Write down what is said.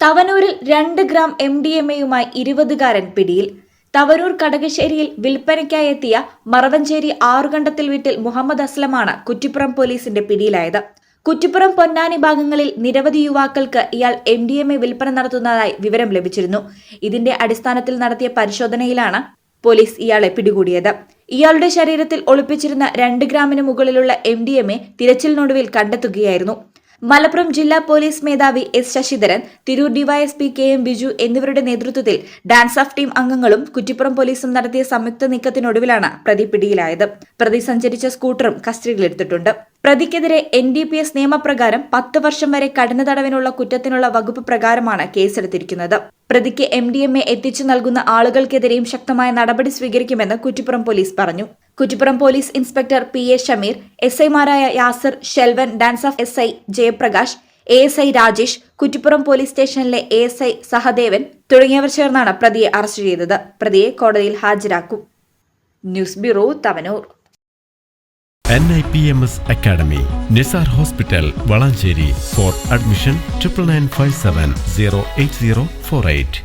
തവനൂരിൽ രണ്ട് gram M D M എയുമായി ഇരുപതുകാരൻ പിടിയിൽ. തവനൂർ കടകശ്ശേരിയിൽ വിൽപ്പനയ്ക്കായി എത്തിയ മറവഞ്ചേരി ആറുകണ്ടത്തിൽ വീട്ടിൽ മുഹമ്മദ് അസ്ലമാണ് കുറ്റിപ്പുറം പോലീസിന്റെ പിടിയിലായത്. കുറ്റിപ്പുറം പൊന്നാനി ഭാഗങ്ങളിൽ നിരവധി യുവാക്കൾക്ക് ഇയാൾ എം ഡി എം എ വിൽപ്പന നടത്തുന്നതായി വിവരം ലഭിച്ചിരുന്നു. ഇതിന്റെ അടിസ്ഥാനത്തിൽ നടത്തിയ പരിശോധനയിലാണ് പോലീസ് ഇയാളെ പിടികൂടിയത്. ഇയാളുടെ ശരീരത്തിൽ ഒളിപ്പിച്ചിരുന്ന രണ്ട് ഗ്രാമിന് മുകളിലുള്ള എം ഡി എം എ തിരച്ചിലിനൊടുവിൽ കണ്ടെത്തുകയായിരുന്നു. മലപ്പുറം ജില്ലാ പോലീസ് മേധാവി S Sasidharan Tirur DYSP K M Biju എന്നിവരുടെ നേതൃത്വത്തിൽ ഡാൻസ് ഓഫ് ടീം അംഗങ്ങളും കുറ്റിപ്പുറം പോലീസും നടത്തിയ സംയുക്ത നീക്കത്തിനൊടുവിലാണ് പ്രതി പിടിയിലായത്. പ്രതി സഞ്ചരിച്ച സ്കൂട്ടറും കസ്റ്റഡിയിലെടുത്തിട്ടുണ്ട്. പ്രതിക്കെതിരെ എൻ ഡി പി എസ് നിയമപ്രകാരം പത്ത് വർഷം വരെ കഠിന തടവിനുള്ള കുറ്റത്തിനുള്ള വകുപ്പ് പ്രകാരമാണ് കേസെടുത്തിരിക്കുന്നത്. പ്രതിക്ക് എം ഡി എം എ എത്തിച്ചു നൽകുന്ന ആളുകൾക്കെതിരെയും ശക്തമായ നടപടി സ്വീകരിക്കുമെന്ന് കുറ്റിപ്പുറം പോലീസ് പറഞ്ഞു. Kuttippuram police inspector P A Shameer S ഐമാരായ Yasar Shelvan DANSAF S I Jayaprakash A S I Rajesh Kuttippuram police സ്റ്റേഷനിലെ എ എസ് ഐ സഹദേവൻ തുടങ്ങിയവർ ചേർന്നാണ് പ്രതിയെ അറസ്റ്റ് ചെയ്തത്. പ്രതിയെ കോടതിയിൽ ഹാജരാക്കും. News bureau Thavanur. N I P M S academy Nizar hospital Valanchery for admission triple nine five seven zero eight zero four eight